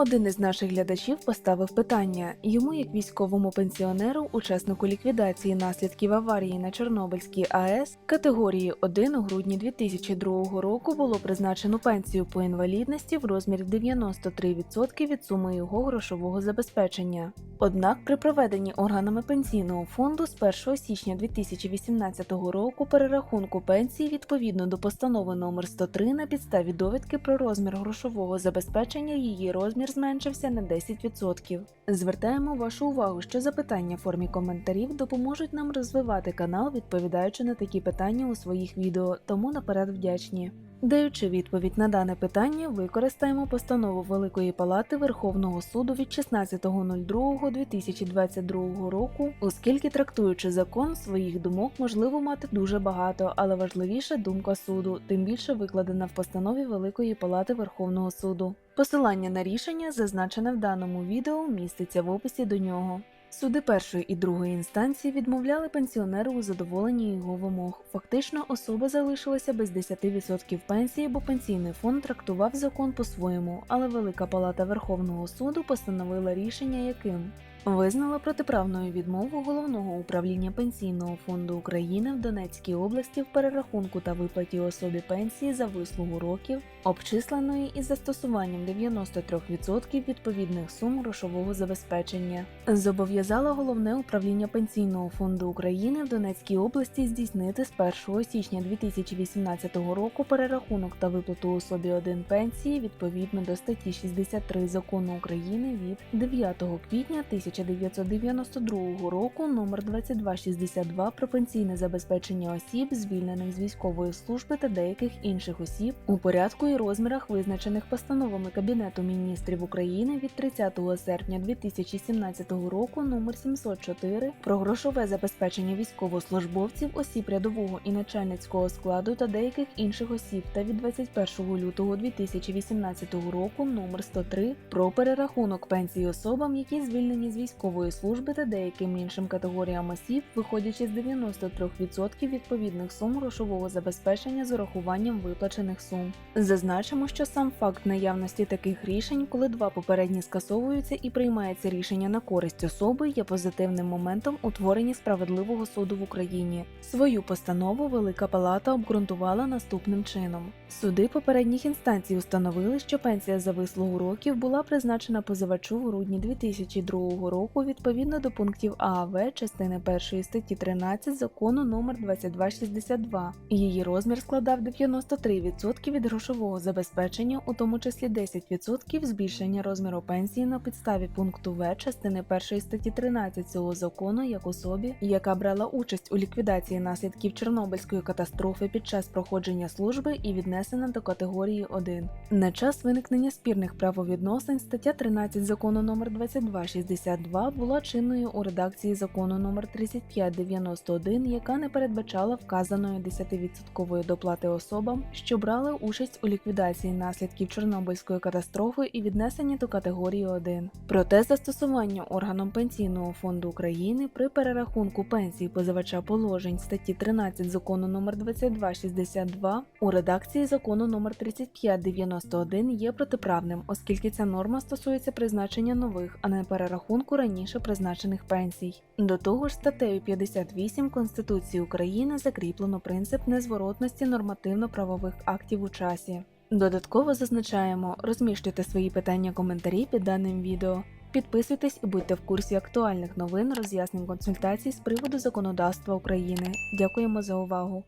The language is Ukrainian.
Один із наших глядачів поставив питання йому, як військовому пенсіонеру, учаснику ліквідації наслідків аварії на Чорнобильській АЕС категорії 1 у грудні 2002 року було призначено пенсію по інвалідності в розмірі 93% від суми його грошового забезпечення. Однак при проведенні органами пенсійного фонду з 1 січня 2018 року перерахунку пенсії відповідно до постанови номер 103 на підставі довідки про розмір грошового забезпечення її розмір зменшився на 10%. Звертаємо вашу увагу, що запитання в формі коментарів допоможуть нам розвивати канал, відповідаючи на такі питання у своїх відео, тому наперед вдячні. Даючи відповідь на дане питання, використаємо постанову Великої Палати Верховного суду від 16.02.2022 року, оскільки трактуючи закон, своїх думок можливо мати дуже багато, але важливіше думка суду, тим більше викладена в постанові Великої Палати Верховного суду. Посилання на рішення, зазначене в даному відео, міститься в описі до нього. Суди першої і другої інстанції відмовляли пенсіонеру у задоволенні його вимог. Фактично, особа залишилася без 10% пенсії, бо пенсійний фонд трактував закон по-своєму, але Велика Палата Верховного суду постановила рішення, яким Визнала протиправною відмову головного управління пенсійного фонду України в Донецькій області в перерахунку та виплаті особі пенсії за вислугу років, обчисленої із застосуванням 93% відповідних сум грошового забезпечення. Зобов'язала головне управління пенсійного фонду України в Донецькій області здійснити з 1 січня 2018 року перерахунок та виплату особі 1 пенсії відповідно до статті 63 закону України від 9 квітня 1992 року номер 2262 про пенсійне забезпечення осіб, звільнених з військової служби та деяких інших осіб у порядку і розмірах, визначених постановами Кабінету міністрів України від 30 серпня 2017 року номер 704 про грошове забезпечення військовослужбовців, осіб рядового і начальницького складу та деяких інших осіб та від 21 лютого 2018 року номер 103 про перерахунок пенсії особам, які звільнені з військової служби та деяким іншим категоріям осіб, виходячи з 93% відповідних сум грошового забезпечення з урахуванням виплачених сум. Зазначимо, що сам факт наявності таких рішень, коли два попередні скасовуються і приймається рішення на користь особи, є позитивним моментом у творенні справедливого суду в Україні. Свою постанову Велика Палата обґрунтувала наступним чином: суди попередніх інстанцій установили, що пенсія за вислугу років була призначена позивачу в грудні 2002 року відповідно до пунктів А, В частини 1 статті 13 закону номер 2262. Її розмір складав 93% від грошового забезпечення, у тому числі 10% збільшення розміру пенсії на підставі пункту В частини 1 статті 13 цього закону як особі, яка брала участь у ліквідації наслідків Чорнобильської катастрофи під час проходження служби і віднесена до категорії 1. На час виникнення спірних правовідносин стаття 13 закону номер 2262 була чинною у редакції закону номер 3591, яка не передбачала вказаної 10% доплати особам, що брали участь у ліквідації наслідків Чорнобильської катастрофи і віднесені до категорії 1. Проте застосування органом пенсійного фонду України при перерахунку пенсії позивача положень статті 13 закону номер 2262 у редакції закону номер 3591 є протиправним, оскільки ця норма стосується призначення нових, а не перерахунку раніше призначених пенсій. До того ж, статтею 58 Конституції України закріплено принцип незворотності нормативно-правових актів у часі. Додатково зазначаємо, розміщуйте свої питання коментарі під даним відео. Підписуйтесь і будьте в курсі актуальних новин, роз'яснень консультацій з приводу законодавства України. Дякуємо за увагу!